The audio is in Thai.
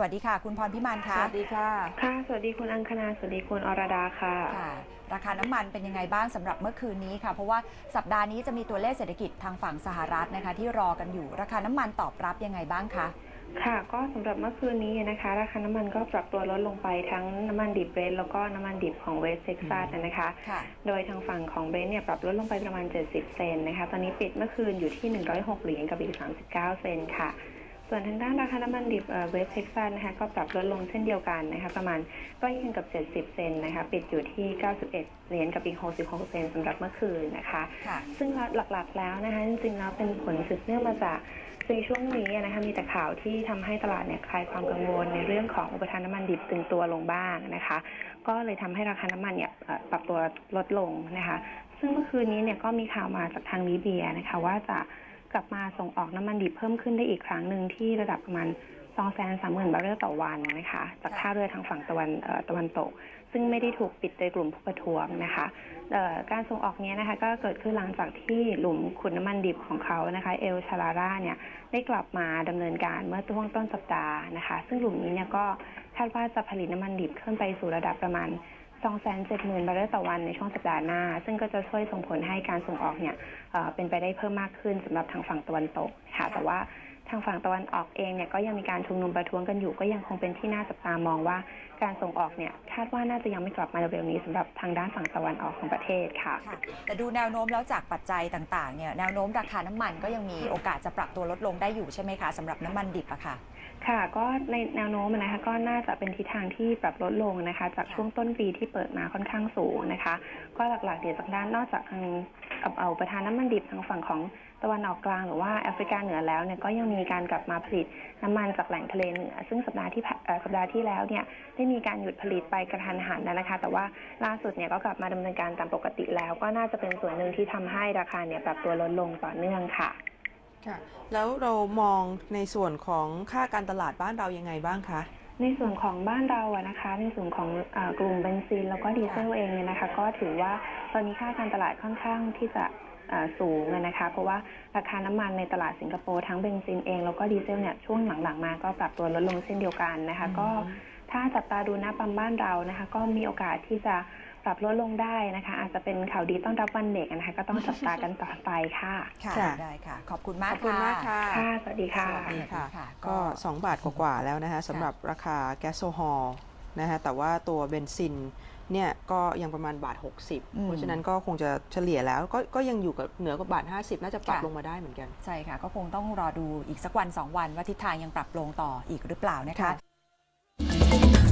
วัสดีค่ะ คุณพรพิมานสคะวัสดีค่ะ ค่ะ สวัสดีคุณอังคณา สวัสดีคุณอรดาค่ะ ค่ะ ราคาน้ำมันเป็นยังไงบ้างสำหรับเมื่อคืนนี้ค่ะ เพราะว่าสัปดาห์นี้จะมีตัวเลขเศรษฐกิจทางฝั่งสหรัฐนะคะ ที่รอกันอยู่ ราคาน้ำมันตอบรับยังไงบ้างคะ ค่ะ ก็สำหรับเมื่อคืนนี้นะคะ ราคาน้ำมันก็ปรับตัวลดลงไปทั้งน้ำมันดิบเบรนท์แล้วก็น้ำมันดิบของเวสเท็กซัสนะคะค่ะโดยทางฝั่งของเบรนท์เนี่ยปรับลดลงไปประมาณ 70 เซนต์นะคะ ตอนนี้ปิดเมื่อคืนอยู่ที่ 106 เหรียญกับอีก 39 เซนต์ค่ะ ส่วนทางด้านราคาน้ำมันดิบเวสเท็กซัสนะคะก็ปรับลดลงเช่นเดียวกันนะคะประมาณใกล้เคียงกับ 70 เซนต์นะคะปิดอยู่ที่ 91 เหรียญกับอีก 66 เซนต์สำหรับเมื่อคืนนะคะค่ะซึ่งหลักๆแล้วนะคะจริงๆแล้วเป็นผลสืบเนื่องมาจากในช่วงนี้นะคะมีแต่ข่าวที่ทำให้ตลาดเนี่ยคลายความกังวลในเรื่องของอุปทานน้ำมันดิบตึงตัวลงบ้างนะคะ ก็เลยทำให้ราคาน้ำมันเนี่ยเอ่อปรับตัวลดลงนะคะ ซึ่งเมื่อคืนนี้เนี่ยก็มีข่าวมาจากทางลิเบียนะคะว่าจะ กลับมาส่งออกน้ำมันดิบเพิ่มขึ้นได้อีกครั้งหนึ่งที่ระดับประมาณ230,000บาร์เรลต่อวันนะคะ จากท่าเรือทางฝั่งตะวันตะวันตก ซึ่งไม่ได้ถูกปิดโดยกลุ่มผู้ประท้วงนะคะการส่งออกนี้นะคะ ก็เกิดขึ้นหลังจากที่หลุมขุดน้ำมันดิบของเขานะคะ เอลชาราร่าเนี่ยได้กลับมาดำเนินการเมื่อช่วงต้นสัปดาห์นะคะ ซึ่งหลุมนี้เนี่ยก็คาดว่าจะผลิตน้ำมันดิบขึ้นไปสู่ระดับประมาณ 270,000 บาร์เรลต่อวันในช่วงสัปดาห์หน้า ซึ่งก็จะช่วยส่งผลให้การส่งออกเนี่ยเอ่อเป็นไปได้เพิ่มมากขึ้นสำหรับทางฝั่งตะวันตกค่ะ แต่ว่า ทางฝั่งตะวันออกเองเนี่ยก็ยังมีการชุมนุมประท้วงกันอยู่ ก็ยังคงเป็นที่น่าจับตามองว่าการส่งออกเนี่ยคาดว่าน่าจะยังไม่กลับมาเร็วๆนี้สำหรับทางด้านฝั่งตะวันออกของประเทศค่ะค่ะ แต่ดูแนวโน้มแล้วจากปัจจัยต่างๆเนี่ยแนวโน้มราคาน้ำมันก็ยังมีโอกาสจะปรับตัวลดลงได้อยู่ใช่ไหมคะสำหรับน้ำมันดิบอะค่ะค่ะก็ในแนวโน้มนะคะก็น่าจะเป็นทิศทางที่ปรับลดลงนะคะ จากช่วงต้นปีที่เปิดมาค่อนข้างสูงนะคะ ก็หลักๆเดี๋ยวจากด้านนอกจากทางเอาเอาประทานน้ำมันดิบทางฝั่งของตะวันออกกลางหรือว่าแอฟริกาเหนือแล้วเนี่ยก็ยังมีมีการกลับมาผลิตน้ำมันจากแหล่งทะเลเหนือ ซึ่งสัปดาห์ที่สัปดาห์ที่แล้วเนี่ยได้มีการหยุดผลิตไปกระทันหันนะคะ แต่ว่าล่าสุดเนี่ยก็กลับมาดำเนินการตามปกติแล้ว ก็น่าจะเป็นส่วนหนึ่งที่ทำให้ราคาเนี่ยปรับตัวลดลงต่อเนื่องค่ะค่ะ แล้วเรามองในส่วนของค่าการตลาดบ้านเรายังไงบ้างคะ ในส่วนของบ้านเราอะนะคะ ในส่วนของอกลุ่มเบนซินแล้วก็ดีเซลเองเนี่ยนะคะ ก็ถือว่าตอนนี้ค่าการตลาดค่อนข้างที่จะสูงนะคะ เพราะว่าราคาน้ำมันในตลาดสิงคโปร์ทั้งเบนซินเองแล้วก็ดีเซลเนี่ยช่วงหลังๆมาก็ปรับตัวลดลงเช่นเดียวกันนะคะ ก็ถ้าจับตาดูหน้าปั๊มบ้านเรานะคะ ก็มีโอกาสที่จะ ปรับลดลงได้นะคะ อาจจะเป็นข่าวดีต้อนรับวันเด็กนะคะ ก็ต้องจับตากันต่อไปค่ะ ค่ะค่ะได้ค่ะ ขอบคุณมากขอบคุณมากค่ะ ค่ะ สวัสดีค่ะ สวัสดีค่ะค่ะก็ 2 บาทกว่าๆแล้วนะคะสำหรับราคาแก๊สโซฮอลนะคะแต่ว่าตัวเบนซินเนี่ยก็ยังประมาณบาท 60อืมเพราะฉะนั้นก็คงจะเฉลี่ยแล้วก็ก็ยังอยู่กับเหนือกว่าบาท 50 น่าจะปรับค่ะลงมาได้เหมือนกัน ใช่ค่ะ ก็คงต้องรอดูอีกสักวันสองวันว่าทิศทางยังปรับลงต่ออีกหรือเปล่านะคะค่ะ